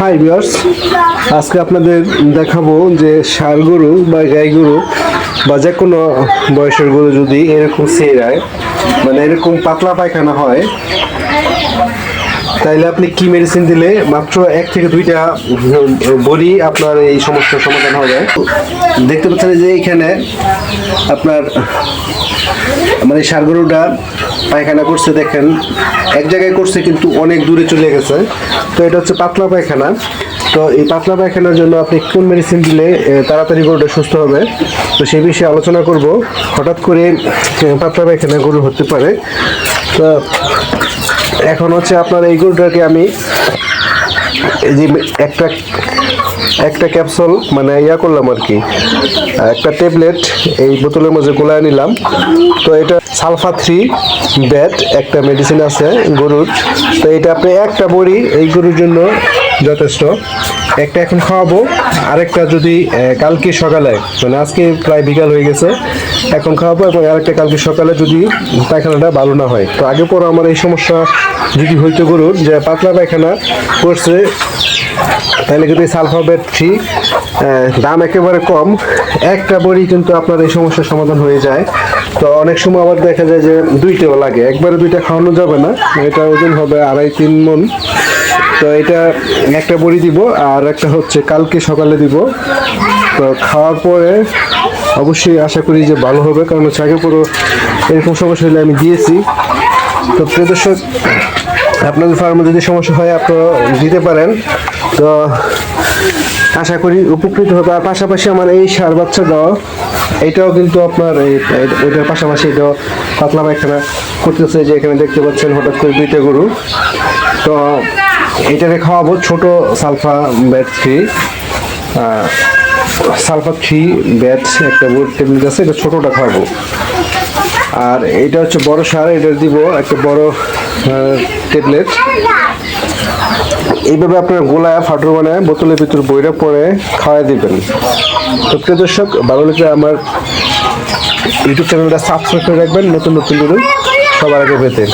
Hi viewers আজকে আপনাদের দেখাবো যে ষাঁড় গরু বা গাই গরু বা যে কোনো বয়সের গরু যদি এরকম সেরায় মানে এরকম পাতলা পায়খানা হয়, তাইলে আপনি কি মেডিসিন দিলে মাত্র এক থেকে দুইটা বড়ি আপনার এই সমস্যার সমাধান হবে দেখতে পাচ্ছেন যে এইখানে আপনার মানে ষাঁড় গরুটা পায়খানা করছে, দেখেন। এক জায়গায় করছে, কিন্তু অনেক দূরে চলে গেছে। তো এটা হচ্ছে পাতলা পায়খানা। তো এই পাতলা পায়খানার জন্য আপনি কোন মেডিসিন দিলে তাড়াতাড়ি গরুটা সুস্থ হবে, তো সেই বিষয়ে আলোচনা করব। হঠাৎ করে পাতলা পায়খানা গরু হতে পারে। তো এখন হচ্ছে আপনার এই গরুটাকে আমি, এই যে একটা একটা ক্যাপসুল মানে ইয়া করলাম আর কি, একটা ট্যাবলেট এই বোতলের মধ্যে গোলায় নিলাম। তো এটা সালফা থ্রি ব্যাট, একটা মেডিসিন আছে গরুর। তো এটা আপনি একটা বড়ি, এই গরুর জন্য যথেষ্ট। একটা এখন খাওয়াবো, আরেকটা যদি কালকে সকালে মানে আজকে প্রায় বিকাল হয়ে গেছে, এখন খাওয়াবো এবং আরেকটা কালকে সকালে যদি পায়খানাটা ভালো না হয়। তো আগে পরে আমার এই সমস্যা যদি হইতো গরুর, যে পাতলা পায়খানা করছে তাহলে কিন্তু সালফাবেট থ্রি দাম একেবারে কম। একটা বড়ি কিন্তু আপনার এই সমস্যার সমাধান হয়ে যায়। তো অনেক সময় আবার দেখা যায় যে দুইটাও লাগে। একবারে দুইটা খাওয়ানো যাবে না। এটা ওজন হবে আড়াই তিন মন। তো এটা একটা বড়ি দিব, আর একটা হচ্ছে কালকে সকালে দিব। তো খাওয়ার পরে অবশ্যই আশা করি যে ভালো হবে, কারণ হচ্ছে আগে পুরো এরকম সমস্যা হলে আমি দিয়েছি। তো প্রিয় দর্শক আপনাদের ফার্মে যদি সমস্যা হয়, আপনারা দিতে পারেন। তো আশা করি উপকৃত হবে। আর পাশাপাশি আমার এই সার বাচ্চা দেওয়া, এটাও কিন্তু আপনার ওইটার পাশাপাশি এটাও পাতলা পায়খানা করতেছে যে এখানে দেখতে পাচ্ছেন হঠাৎ করে দুইটা গরু। তো এটাকে খাওয়াবো ছোট sulfa bat three. Sulfa three bat একটা ট্যাবলেট আছে, এটা ছোটোটা খাওয়াবো। আর এটা হচ্ছে বড় সার, এটা দিব একটা বড় ট্যাবলেট এইভাবে আপনার গোলায়, ফাটুর মানে বোতলের ভিতর বইটা পরে খাওয়াই দিবেন। তো প্রিয় দর্শক ভালো লাগলে আমার ইউটিউব চ্যানেলটা সাবস্ক্রাইব করে রাখবেন, নতুন নতুন সবার আগে পেতে।